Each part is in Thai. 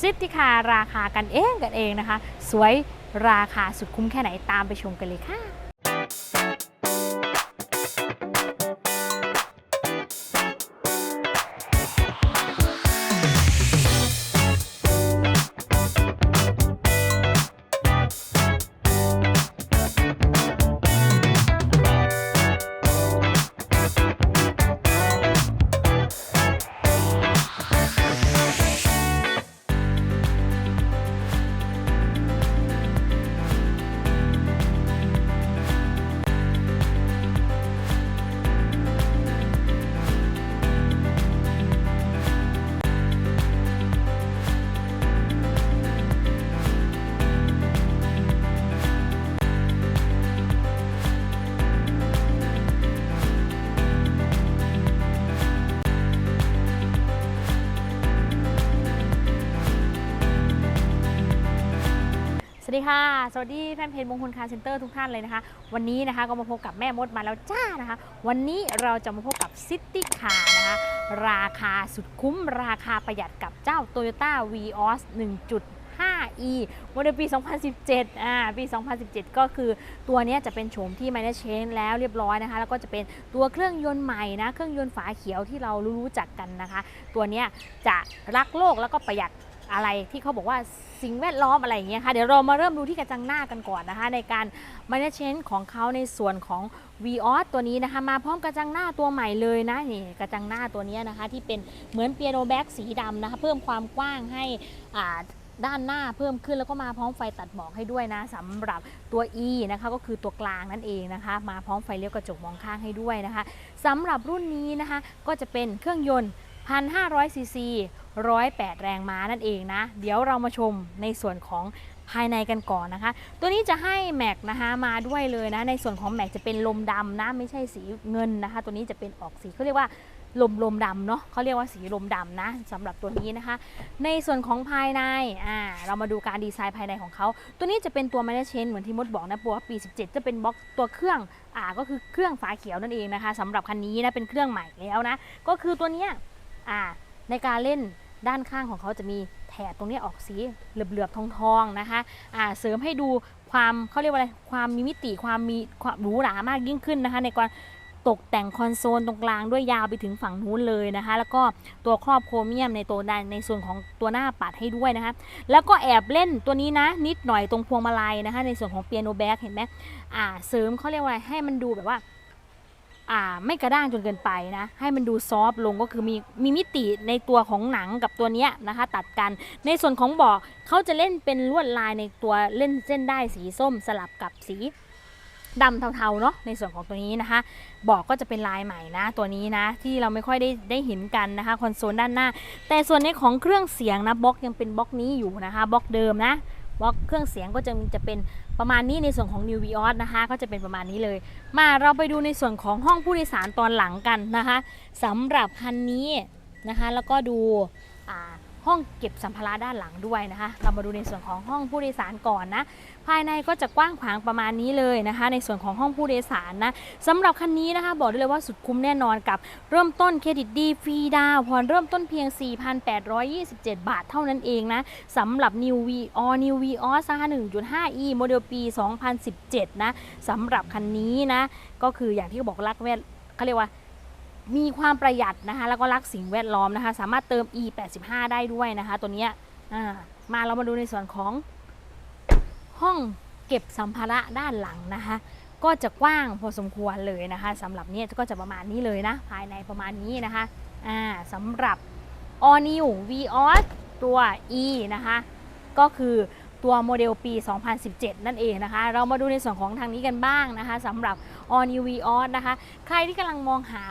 ซิติคาราคากันเองกันเองนะคะ สวยราคาสุดคุ้มแค่ไหนตามไปชมกันเลยค่ะ วัสดีค่ะ สวัสดีแฟนเพจมงคลคาร์เซ็นเตอร์ทุกท่านเลยนะคะ วันนี้นะคะก็มาพบกับแม่มดมาแล้วจ้านะคะ วันนี้เราจะมาพบกับซิตี้คาร์นะคะ ราคาสุดคุ้มราคาประหยัดกับเจ้า Toyota Vios 1.5e โมเดลปี 2017 อ่า ปี 2017 ก็คือตัวนี้จะเป็นโฉมที่ไม่ได้เชนแล้วเรียบร้อยนะคะ แล้วก็จะเป็นตัวเครื่องยนต์ใหม่นะ เครื่องยนต์ฝาเขียวที่เรารู้จักกันนะคะ ตัวนี้จะรักโลกแล้วก็ประหยัด อะไรที่เขาบอกว่าสิ่งแวดล้อมอะไรอย่างเงี้ยค่ะเดี๋ยวเรามาเริ่มดูที่กระจังหน้ากันก่อนนะคะ ในการ management ของเขาในส่วนของ v ีออสตัวนี้นะคะ มาพร้อมกระจังหน้าตัวใหม่เลยนะนี่กระจังหน้าตัวนี้นะคะ ที่เป็นเหมือนเปียโนแบ็กสีดำนะคะ เพิ่มความกว้างให้อ่าด้านหน้าเพิ่มขึ้นแล้วก็มาพร้อมไฟตัดหมอกให้ด้วยนะสำหรับตัว E นะคะก็คือตัวกลางนั่นเองนะคะ มาพร้อมไฟเลี้ยวกระจกมองข้างให้ด้วยนะคะสำหรับรุ่นนี้นะคะก็จะเป็นเครื่องยนต์1,500ซีซี 108 แรงม้านั่นเองนะ เดี๋ยวเรามาชมในส่วนของภายในกันก่อนนะคะ ตัวนี้จะให้แม็กนะคะมาด้วยเลยนะ ในส่วนของแม็กจะเป็นลมดำนะ ไม่ใช่สีเงินนะคะ ตัวนี้จะเป็นออกสีเขาเรียกว่าลมลมดำเนาะเขาเรียกว่าสีลมดำนะสำหรับตัวนี้นะคะ ในส่วนของภายในอ่าเรามาดูการดีไซน์ภายในของเขา ตัวนี้จะเป็นตัว m a n a g e เหมือนที่มดบอกนะปัวปี 17 จะเป็นบล็อกตัวเครื่องอ่าก็คือเครื่องฝาเขียวนั่นเองนะคะสำหรับคันนี้นะเป็นเครื่องใหม่แล้วนะ ก็คือตัวเนี้ยอ่าในการเล่น ด้านข้างของเขาจะมีแถบตรงนี้ออกสีเหลือบๆทองๆนะคะอ่าเสริมให้ดูความเขาเรียกว่าอะไรความมีมิติความมีความหรูหรามากยิ่งขึ้นนะคะ ในการตกแต่งคอนโซลตรงกลางด้วยยาวไปถึงฝั่งนู้นเลยนะคะ แล้วก็ตัวครอบโครเมียมในตัวด้านในส่วนของตัวหน้าปัดให้ด้วยนะคะ แล้วก็แอบเล่นตัวนี้นะ นิดหน่อยตรงพวงมาลัยนะคะ ในส่วนของเปียโนแบ็กเห็นไหมอ่าเสริมเขาเรียกว่าอะไรให้มันดูแบบว่า ไม่กระด้างจนเกินไปนะ ให้มันดูซอฟต์ลงก็คือมีมีมิติในตัวของหนังกับตัวเนี้ยนะคะ ตัดกันในส่วนของเบาะเขาจะเล่นเป็นลวดลายในตัวเล่นเส้นได้สีส้มสลับกับสีดำเทาๆเนาะในส่วนของตัวนี้นะคะเบาะก็จะเป็นลายใหม่นะตัวนี้นะที่เราไม่ค่อยได้ได้เห็นกันนะคะคอนโซลด้านหน้า แต่ส่วนในของเครื่องเสียงนะบล็อกยังเป็นบล็อกนี้อยู่นะคะบล็อกเดิมนะ บล็อกเครื่องเสียงก็จะจะเป็นประมาณนี้ในส่วนของ New Vios นะคะ ก็จะเป็นประมาณนี้เลย มาเราไปดูในส่วนของห้องผู้โดยสารตอนหลังกันนะคะสำหรับคันนี้นะคะ แล้วก็ดู ห้องเก็บสัมภาระด้านหลังด้วยนะคะ เรามาดูในส่วนของห้องผู้โดยสารก่อนนะ ภายในก็จะกว้างขวางประมาณนี้เลยนะคะ ในส่วนของห้องผู้โดยสารนะสำหรับคันนี้นะคะ บอกได้เลยว่าสุดคุ้มแน่นอนกับเริ่มต้นเครดิตดีฟรีดาวผ่อนเริ่มต้นเพียง 4,827 บาทเท่านั้นเองนะสำหรับ New V All New V o s 1.5e โมเดลปี 2017 นะสำหรับคันนี้นะ ก็คืออย่างที่บอกรักแวดเขาเรียกว่า มีความประหยัดนะคะ แล้วก็รักสิ่งแวดล้อมนะคะ สามารถเติม e 8 5ได้ด้วยนะคะ ตัวนี้มาเรามาดูในส่วนของห้องเก็บสัมภาระด้านหลังนะคะ ก็จะกว้างพอสมควรเลยนะคะสำหรับเนี้ยก็จะประมาณนี้เลยนะ ภายในประมาณนี้นะคะสำหรับ All New Vios ตัว E นะคะ ก็คือตัวโมเดลปี 2017 นั่นเองนะคะ เรามาดูในส่วนของทางนี้กันบ้างนะคะสำหรับ On EV o s นะคะ ใครที่กำลังมองหา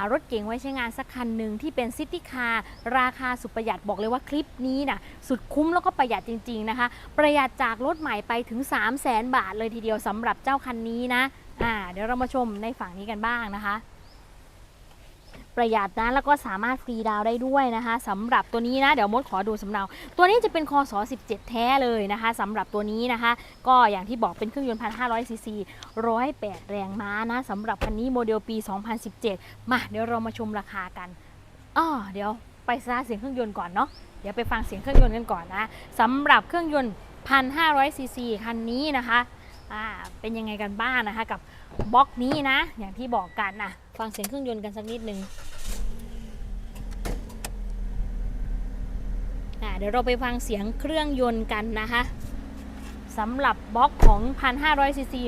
ารถเก๋งไว้ใช้งานสักคันหนึ่งที่เป็นซิตี้คาร์ราคาสุดประหยัดบอกเลยว่าคลิปนี้นะสุดคุ้มแล้วก็ประหยัดจริง ๆนะคะ ประหยัดจากรถใหม่ไปถึง 3 0 0แสนบาทเลยทีเดียวสำหรับเจ้าคันนี้นะอ่าเดี๋ยวเรามาชมในฝั่งนี้กันบ้างนะคะ ประหยัดนะแล้วก็สามารถฟรีดาวได้ด้วยนะคะสำหรับตัวนี้นะเดี๋ยวมดขอดูสำเนาตัวนี้จะเป็นคอส17 แท้เลยนะคะสำหรับตัวนี้นะคะ ก็อย่างที่บอกเป็นเครื่องยนต์1,500ซีซี108แปดแรงม้านะสำหรับคันนี้โมเดลปี 2017 มาเดี๋ยวเรามาชมราคากันอ้อเดี๋ยวไปสตาร์ทเสียงเครื่องยนต์ก่อนเนาะเดี๋ยวไปฟังเสียงเครื่องยนต์กันก่อนนะสำหรับเครื่องยนต์1,500ซีซีคันนี้นะคะอ่าเป็นยังไงกันบ้างนะคะ กับบล็อกนี้นะ อย่างที่บอกกันนะฟังเสียงเครื่องยนต์กันสักนิดนึงอ่า เดี๋ยวเราไปฟังเสียงเครื่องยนต์กันนะคะสำหรับบล็อกของ 1,500 ซีซี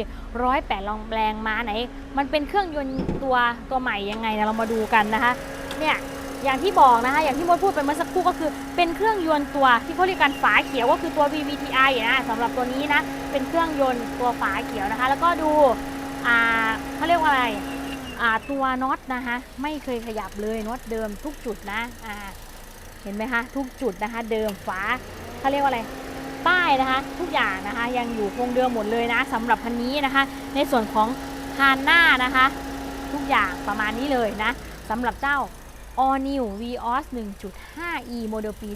108แรงม้าไหน มันเป็นเครื่องยนต์ตัวตัวใหม่ยังไงนะเรามาดูกันนะคะเนี่ยอย่างที่บอกนะคะอย่างที่มดพูดไปเมื่อสักครู่ก็คือ เป็นเครื่องยนต์ตัวที่เขาเรียกกันฝาเขียวก็คือตัว VVTi นะสำหรับตัวนี้นะเป็นเครื่องยนต์ตัวฝาเขียวนะคะ แล้วก็ดูอ่าเขาเรียกว่าอะไรอ่าตัวน็อตนะคะไม่เคยขยับเลยน็อตเดิมทุกจุดนะอ่า เห็นไหมคะทุกจุดนะคะ เดิมฝาเขาเรียกว่าอะไรป้ายนะคะ ทุกอย่างนะคะ ยังอยู่คงเดิมหมดเลยนะสำหรับคันนี้นะคะ ในส่วนของคานหน้านะคะ ทุกอย่างประมาณนี้เลยนะสำหรับเจ้า All New Vios 1.5e โมเดลปี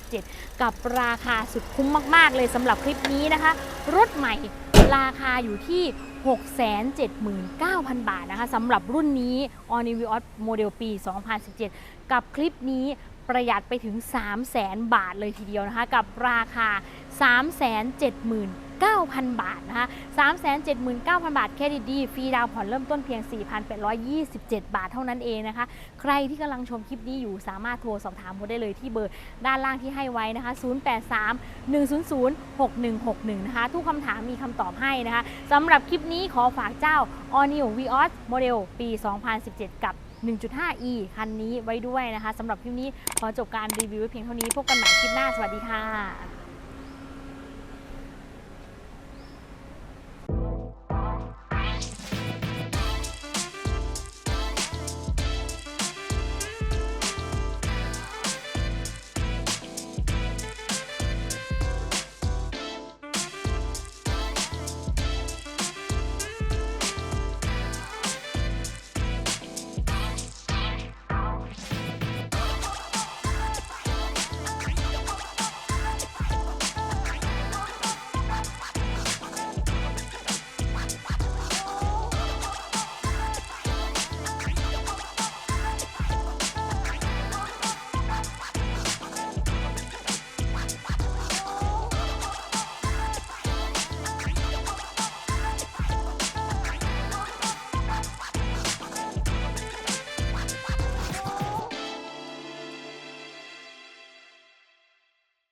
2017 กับราคาสุดคุ้มมาก ๆ เลยสำหรับคลิปนี้นะคะ รถใหม่ราคาอยู่ที่ 679,000 บาทนะคะสำหรับรุ่นนี้ All New Vios โมเดลปี 2017 กับคลิปนี้ ประหยัดไปถึง 300,000บาทเลยทีเดียวนะคะ กับราคา 379,000 บาทนะคะ379,000 บาท เครดิตดี ฟรีดาวผ่อนเริ่มต้นเพียง 4,827 บาทเท่านั้นเองนะคะ ใครที่กำลังชมคลิปนี้อยู่สามารถโทรสอบถามโมได้เลยที่เบอร์ด้านล่างที่ให้ไว้นะคะ 083 100 6161 นะคะ ทุกคำถามมีคำตอบให้นะคะสำหรับคลิปนี้ขอฝากเจ้า All New Vios โมเดลปี 2017 กับ 1.5e คันนี้ไว้ด้วยนะคะสำหรับคลิปนี้ขอจบการรีวิวไว้เพียงเท่านี้พบกันใหม่คลิปหน้าสวัสดีค่ะ